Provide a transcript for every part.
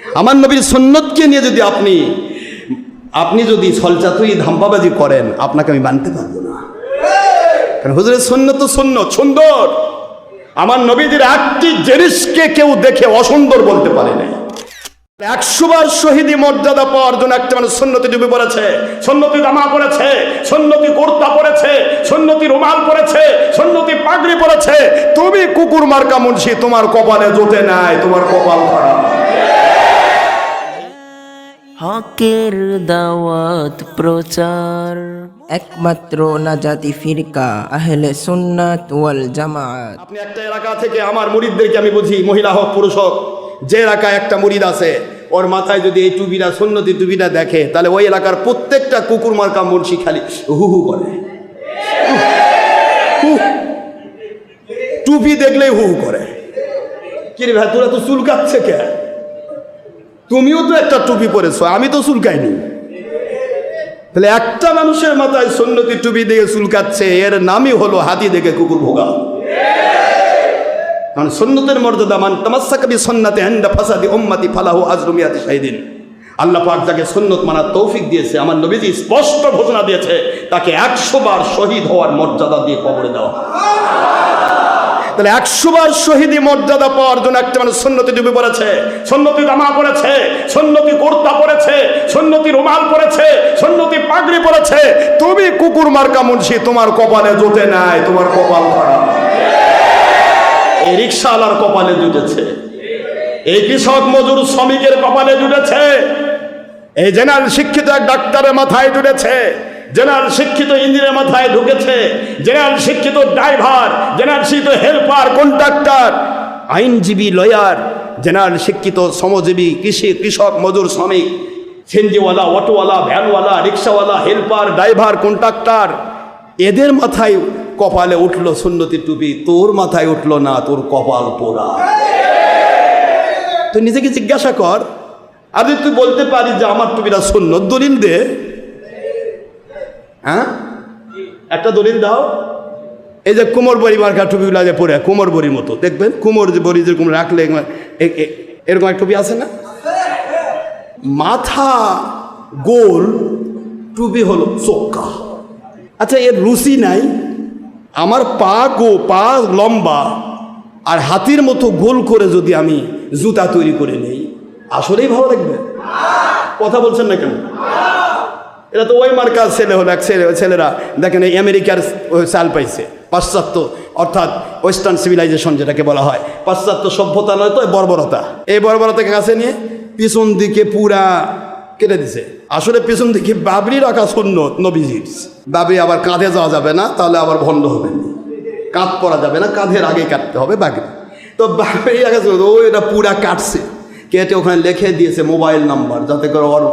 আমার নবীর সন্ন্যতকে নিয়ে যদি আপনি আপনি যদি ছলচাতুই ধাম্পাবাজি করেন, আপনাকে আমি মানতে পারব না। কারণ হুজুরের সন্ন্যত তো সন্ন্যত সুন্দর। আমার নবীদের একটি জিনিসকে কেউ দেখে অসুন্দর বলতে পারে না একশো বার শহীদি মর্যাদা পাওয়ার জন্য একটা মানুষ সন্ন্যতি ডুবে পড়েছে সন্ন্যতি জামা পড়েছে সন্ন্যতি কুর্তা পড়েছে সন্ন্যতি রুমাল পড়েছে সন্ন্যতি পাগড়ি পড়েছে। তুমি কুকুর মার্কা মুন্সি, তোমার কপালে জোটে নাই, তোমার কপাল খারাপ। হকের দাওয়াত প্রচার। একমাত্র নাজাতি ফিরকা আহলে সুন্নাত ওয়াল জামাত। আপনি একটা এলাকা থেকে আমার মুরিদদেরকে আমি বুঝি মহিলা হোক পুরুষ হোক যে এলাকায় একটা মুরিদ আছে ওর মাথায় যদি এই টুপিটা সন্ন্যতি টুপিটা দেখে তাহলে ওই এলাকার প্রত্যেকটা কুকুর মার্কা মুন্সি খালি হু হু করে। হু। টুপি দেখলেই হু হু করে। কি রে ভাই তোরা তো চুলকাচ্ছে কে? তুমিও তো একটা টুপি পরেছো, আমি তো চুলকাইনি। তাহলে একটা মানুষের মাথায় সন্ন্যতি টুপি দিয়ে চুলকাচ্ছে, এর নামই হলো হাতি দেখে কুকুর ভোগা। কারণ সন্ন্যতের মর্যাদা মান তামাসাকাবি সন্নাতে হেন্দা ফাসাদি উম্মাতি ফালাহু আজরুমিয়াতি শাহিদিন। আল্লাহ পাক যাকে সন্ন্যত মানার তৌফিক দিয়েছে, আমার নবীজি স্পষ্ট ঘোষণা দিয়েছে, তাকে একশো বার শহীদ হওয়ার মর্যাদা দিয়ে কবরে দেওয়া। তাহলে একশো বার শহীদি মর্যাদা পাওয়ার জন্য একটা মানুষ সন্ন্যতি ডুবে পড়েছে। সন্ন্যতি জামা পড়েছে, সন্ন্যতি কুর্তা পড়েছে, সন্ন্যতি রুমাল পড়েছে, সন্ন্যতি পাগড়ি পড়েছে। তুমি কুকুর মার্কা মুন্সি, তোমার কপালে জোটে নাই, তোমার কপাল খারাপ। এই রিক্সাওয়ালার কপালে জুটেছে। এই কৃষক মজুর শ্রমিকের কপালে জুটেছে। এই জেনারেল শিক্ষিত এক ডাক্তারের মাথায় জুটেছে। জেনারেল শিক্ষিত ইঞ্জিনের মাথায় ঢুকেছে। জেনারেল শিক্ষিত ড্রাইভার, জেনারেল শিক্ষিত হেল্পার কন্ট্রাক্টর আইনজীবী, লয়ার, জেনারেল শিক্ষিত শ্রমজীবী, কৃষি, কৃষক, মজুর, শ্রমিক সিনজিওয়ালা অটোওয়ালা, ভ্যানওয়ালা, রিক্সাওয়ালা, হেল্পার, ড্রাইভার কন্ট্রাক্টর এদের মাথায় কপালে উঠল সুন্নতি টুপি, তোর মাথায় উঠল না, তোর কপাল পোড়া। তুই নিজেকে জিজ্ঞাসা কর, আর তুই বলতে পারিস যে আমার টুপিটা শূন্য দলিল দে। হ্যাঁ? একটা দলিল দাও। এই যে কুমোর বড়ি মার্কা টুপিগুলো যে পরে কুমোর বড়ির মতো দেখবেন? কুমোর যে বড়ি যেরকম রাখলে এরকম এক টুপি আছে না? মাথা গোল টুপি হলো চোক্কা। আচ্ছা এর রুচি নাই। আমার পা গো পা লম্বা আর হাতির মতো গোল করে যদি আমি জুতা তৈরি করে নেই আসলেই ভালো লাগবে। কথা বলছেন না কেন? এটা তো ওই মার্কার ছেলে হলো এক ছেলে ছেলেরা দেখেন এই আমেরিকার চাল পাইছে। পাশ্চাত্য অর্থাৎ ওয়েস্টার্ন সিভিলাইজেশন যেটাকে বলা হয়। পাশ্চাত্য সভ্যতা নয় তো বর্বরতা। এই বর্বরতাকে কাছে নিয়ে পিছন দিকে পুরা কেটে দিছে। আসলে পিছন দিকে বাবরি রাখা শূন্য নবীজির। বাবরি আবার কাঁধে যাওয়া যাবে না, তাহলে আবার ভণ্ড হবে। কাঁধ পরা যাবে না, কাঁধের আগে কাটতে হবে বাগরি। তো বাবরি রাখা ও এটা পুরা কাটছে। কেটে ওখানে লিখে দিয়েছে মোবাইল নাম্বার, যাতে করে ওর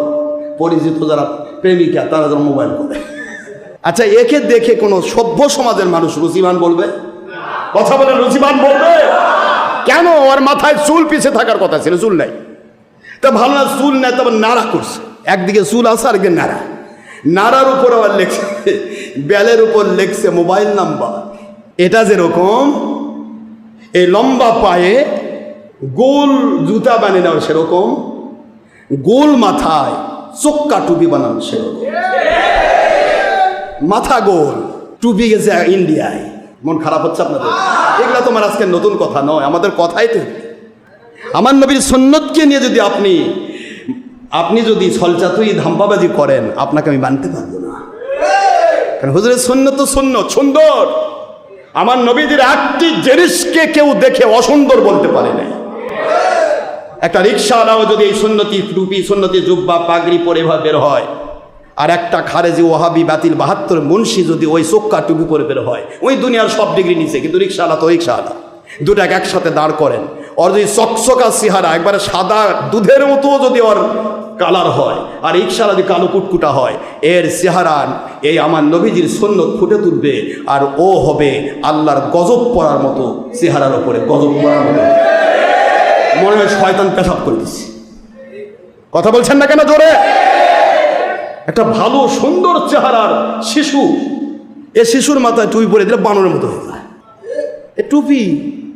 পরিচিত যারা প্রেমিকা, তারা যেন মোবাইল করে। আচ্ছা একে দেখে কোনো সভ্য সমাজের মানুষ রুচিবান বলবে? কথা বলে রুচিবান বলবে? কেন? ওর মাথায় চুল পিছে থাকার কথা ছিল, চুল নাই। তা ভালো না, চুল নেই, তবে নাড়া করছে। একদিকে চুল আছে, আরেকদিকে নাড়া। নাড়ার উপর আবার লেখছে বেলের উপর লেখছে মোবাইল নাম্বার। এটা যেরকম, এই লম্বা পায়ে গোল জুতা বানিয়ে নেওয়া সেরকম, গোল মাথায় চোক্কা টুপি সেরকম। মাথা গোল, টুপি গেছে ইন্ডিয়ায়। মন খারাপ হচ্ছে আপনাদের? এগুলা তোমার আজকে নতুন কথা নয়, আমাদের কথাই তো আমার নবীর সন্ন্যতকে নিয়ে যদি আপনি আপনি যদি ছলচাতুই ধাম্পাবাজি করেন, আপনাকে আমি মানতে পারব না। কারণ হুজুরের সন্ন্যত তো সন্ন্যত সুন্দর। আমার নবীদের একটি জিনিসকে কেউ দেখে অসুন্দর বলতে পারে না একটা রিক্সাওয়ালাও যদি এই সুন্নতি টুপি, সুন্নতি জুব্বা, পাগড়ি পরে বের হয়, আর একটা খারেজি ওহাবি বাতিল বাহাত্তর মুন্সি যদি ওই চোক্কা টুপি পরে বের হয়, ওই দুনিয়ার সব ডিগ্রি নিচে, কিন্তু রিক্সাওয়ালা তো রিক্সাওয়ালা। দুটাকে একসাথে দাঁড় করেন। ওর যদি চকচকা চেহারা, একবারে সাদা দুধের মতো যদি ওর কালার হয়, আর রিক্সা যদি কালো কুটকুটা হয়, এর চেহারা, এই আমার নবীজির সন্ন্যত ফুটে তুলবে, আর ও হবে আল্লাহর গজব পড়ার মতো চেহারার ওপরে গজব পড়ার মতো। মনে হয় শয়তান পেশাব করে দিচ্ছে। কথা বলছেন না কেন জোরে? একটা ভালো, সুন্দর চেহারার শিশু, এ শিশুর মাথায় টুপি পরে দিলে বানরের মতো হয়ে যায়। এ টুপি,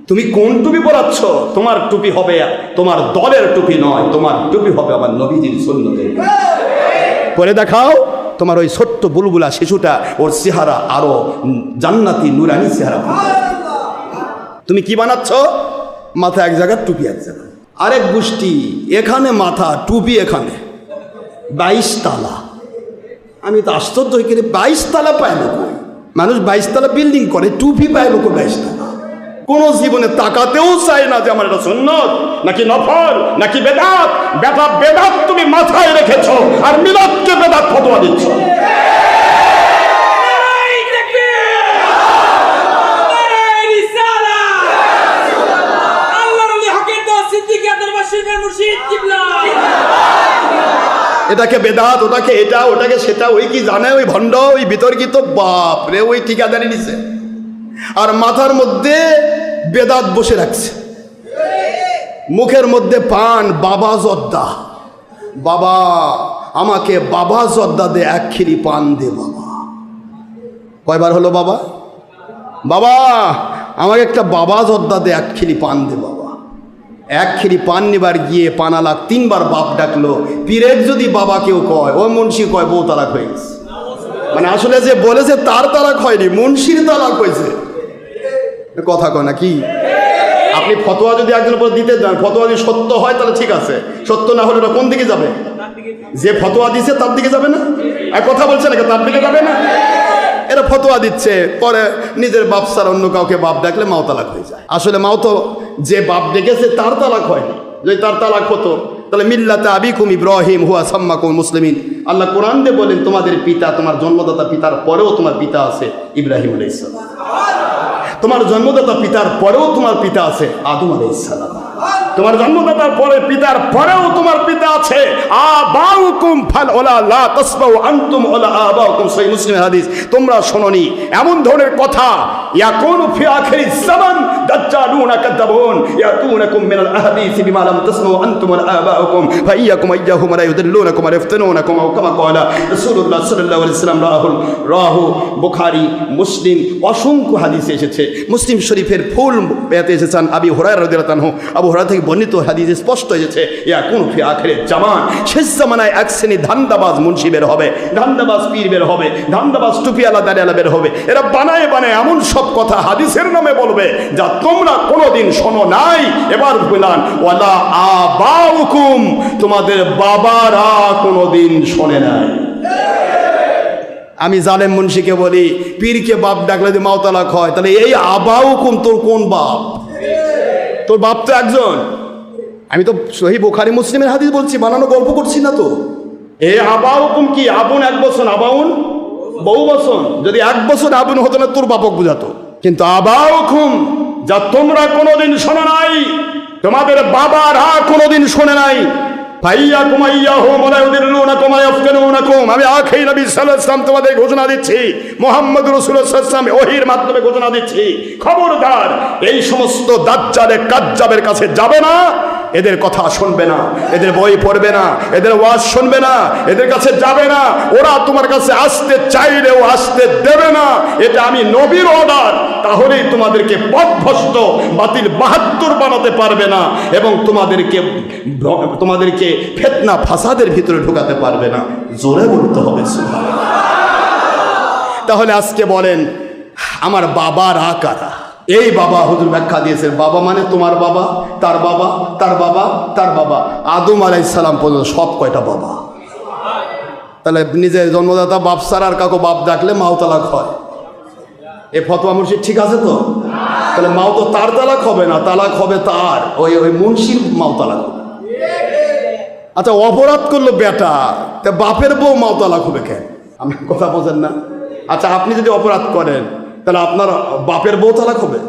তুমি কোন টুপি পরাচ্ছ? তোমার টুপি হবে, তোমার দলের টুপি নয়, তোমার টুপি হবে আমার নবীজির সুন্নতের পরে দেখাও, তোমার ওই ছোট্ট বুলবুলা শিশুটা, ওর চেহারা আরও জান্নাতি, নুরানি চেহারা তুমি কি বানাচ্ছ? মাথা এক জায়গায় টুপি এক জায়গায়। আরেক গোষ্ঠী, এখানে মাথা, টুপি এখানে। বাইশ তালা। আমি তো আশ্চর্য হয়ে গেলে বাইশ তালা পায় না কই? মানুষ বাইশ তালা বিল্ডিং করে, টুপি পায় লোক বাইশ তালা। কোনো জীবনে তাকাতেও চায় না যে আমার এটা সুন্নত, নাকি নফল, নাকি বেদাত। বেটা বেদাত তুমি মাথায় রেখেছ, আর মিলাদকে বেদাত ফতোয়া দিচ্ছ। এটাকে বেদাত, ওটাকে এটা, ওটাকে সেটা, ওই কি জানে, ওই ভণ্ড, ওই বিতর্কিত? বাপ রে, ওই ঠিকাদারি নিছে। আর মাথার মধ্যে বেদাত বসে রাখছে। মুখের মধ্যে পান, বাবা জর্দা। বাবা, আমাকে বাবা জর্দা দে, এক খিরি পান দে, বাবা। কয়বার হলো বাবা? বাবা, আমাকে একটা বাবা জর্দা দে, এক খিরি পান দে, বাবা। এক খিরি পান নিবার গিয়ে পানালাক তিনবার বাপ ডাকলো, পীরের যদি বাবা কেউ কয়? ও মুন্সি কয়, বউ তালাক হয়ে গেছে। মানে আসলে যে বলেছে তার তালাক হয়নি, মুন্সির তালাক হয়েছে। কথা কয় না কি আপনি ফতোয়া যদি একজনের উপর দিতে যান, ফতোয়া যদি সত্য হয়, তাহলে ঠিক আছে। সত্য না হলে ওটা কোন দিকে যাবে? যে ফতোয়া দিছে, তার দিকে যাবে না? এক কথা বলছে নাকি, তার দিকে যাবে না? এরা ফতোয়া দিচ্ছে, পরে নিজের বাপ ছাড়া অন্য কাউকে বাপ ডাকলে মাও তালাক হয়ে যায়। আসলে মাও তো যে বাপ ডেকেছে, তার তালাক হয়নি যদি তার তালাক হতো, তাহলে মিল্লাতে আবিকুম ইব্রাহিম হুয়া সাম্মাকুম মুসলিমিন। আল্লাহ কোরআন দিয়ে বলেন, তোমাদের পিতা, তোমার জন্মদাতা পিতার পরেও তোমার পিতা আছে ইব্রাহিম আলাইসালাম তোমার জন্মদাতা পিতার পরেও তোমার পিতা আছে আদম আলাইসালাম তোমার জন্মদাতার পরে পিতার পরেও তোমার পিতা আছে। আবাউকুম ফাল ওলা লা আনতুম ওলা আবাউকুম মুসলিম হাদিস। তোমরা শোনোনি, এমন ধরনের কথা, ইয়াকুনু ফি আখিরিজ জামান দাজ্জালুনা কাযাবুন ইয়াতুনাকুম মিনাল আহাদিস বিমা লাম আনতুম ওলা আবাউকুম, ফাইয়াকুম আইয়াহুম লা ইউদিল্লুনাকুম ইফতানুনাকুম আও কামা ক্বালা রাসূলুল্লাহ সাল্লাল্লাহু আলাইহি ওয়াসাল্লাম রাহুল, রাহু, বুখারী, মুসলিম, অসংখ্য হাদিসে এসেছে। মুসলিম শরীফের ফুল পেতে এসেছেন আবি হুরায়রা রাদিয়াল্লাহু আনহু, আবু হুরায়রা থেকে বর্ণিত হাদিসে স্পষ্ট হয়েছে, ইয়া কোন ফি আখিরে জামান। শেষ জামানায় এক শ্রেণি ধান্দাবাজ মুন্সি বের হবে, ধান্দাবাজ পীর বের হবে, ধান্দাবাজ টুপিয়ালা দাঁড়িয়ালা বের হবে। এরা বানায় বানায় এমন সব কথা হাদিসের নামে বলবে যা তোমরা কোনোদিন শোনো নাই। এবার বললাম ওয়ালা আবাউকুম, তোমাদের বাবারা কোনোদিন শোনে নাই। আমি জালেম মুন্সিকে বলি, পীরকে বাপ ডাকলে যদি মাওতালাক হয় তাহলে এই আবাউকুম তোর কোন বাপ? তোর বাপ তো একজন। আমি তো সহি বোখারি মুসলিমের হাদিস বলছি বানানো গল্প করছি না তো। এ আবা হুকুম কি আবুন এক বছর আবাউন বহু বছর? যদি এক বছর আবুন হতো না তোর বাপক বুঝাতো। কিন্তু আবা হুকুম যা তোমরা কোনোদিন শোনো নাই তোমাদের বাবারা কোনোদিন শোনে নাই। আমি তোমাদের ঘোষণা দিচ্ছি। মোহাম্মদ মাধ্যমে ঘোষণা দিচ্ছি। খবরদার, এই সমস্ত কাছে যাবে না, এদের কথা শুনবে না, এদের বই পড়বে না, এদের ওয়াজ শুনবে না, এদের কাছে যাবে না। ওরা তোমার কাছে আসতে চাইলেও আসতে দেবে না। এটা আমি নবীর অর্ডার তাহলেই তোমাদেরকে পথভ্রষ্ট, বাতিল, বাহাত্তর বানাতে পারবে না এবং তোমাদেরকে তোমাদেরকে ফেতনা, ফাসাদের ভিতরে ঢোকাতে পারবে না। জোরে বলতে হবে তাহলে আজকে বলেন, আমার বাবার আকারা এই বাবা হুজুর ব্যাখ্যা দিয়েছে বাবা মানে তোমার বাবা, তার বাবা তার বাবা তার বাবা। আদম আলাই সালাম পর্যন্ত সব কয়টা বাবা? তাহলে নিজের জন্মদাতা বাপ সার আর কাকু বাপ ডাকলে মাওতালাক হয়। এ ফতোয়া মুর্শিদ ঠিক আছে তো? তাহলে মাও তো তার তালাক হবে না, তালাক হবে তার। ওই ওই মুন্সির মাও তালাক হবে। আচ্ছা অপরাধ করল বেটা, তা বাপের বউ মাও তালাক হবে কেন? আমি কথা বোঝেন না। আচ্ছা আপনি যদি অপরাধ করেন, তাহলে আপনার বাপের বউ তালাক হবে?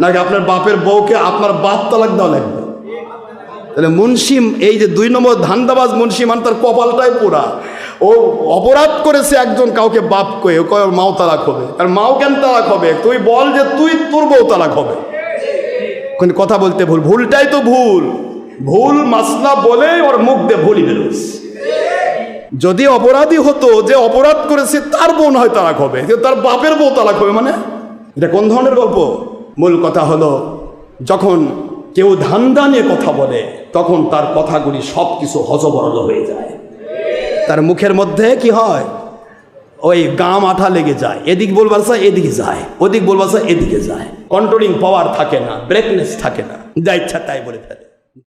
নাকি আপনার বাপের বউকে আপনার বাপ তালাক দেওয়া লাগবে? তাহলে মুন্সিম, এই যে দুই নম্বর ধান্দাবাজ মুন্সি মানে তার কপালটাই পোড়া। ও অপরাধ করেছে একজন কাউকে বাপ কয়ে, ও কয় মাও তালাক হবে। আর মাও কেন তালাক হবে? তুই বল যে তুই তোর বউ তালাক হবে। কিন্তু কথা বলতে ভুল। ভুলটাই তো ভুল। ভুল মাসলা বলেই ওর মুখ দিয়ে ভুলই বেরোচ্ছে। যদি অপরাধী হতো, যে অপরাধ করেছে, তার বোন হয় তালাক হবে। তার বাপের বউ তালাক হবে মানে? এটা কোন ধরনের গল্প? মূল কথা হলো, যখন কেউ ধান্দা নিয়ে কথা বলে, তখন তার কথাগুলি সব কিছু হজবরল হয়ে যায়। তার মুখের মধ্যে কি হয়? ওই গাম আঠা লেগে যায়। এদিক বলবার সা এদিকে যায়। ওদিক বলবার সা এদিকে যায়। কন্ট্রোলিং পাওয়ার থাকে না ব্রেকনেস থাকে না। যা ইচ্ছা তাই বলে ফেলে।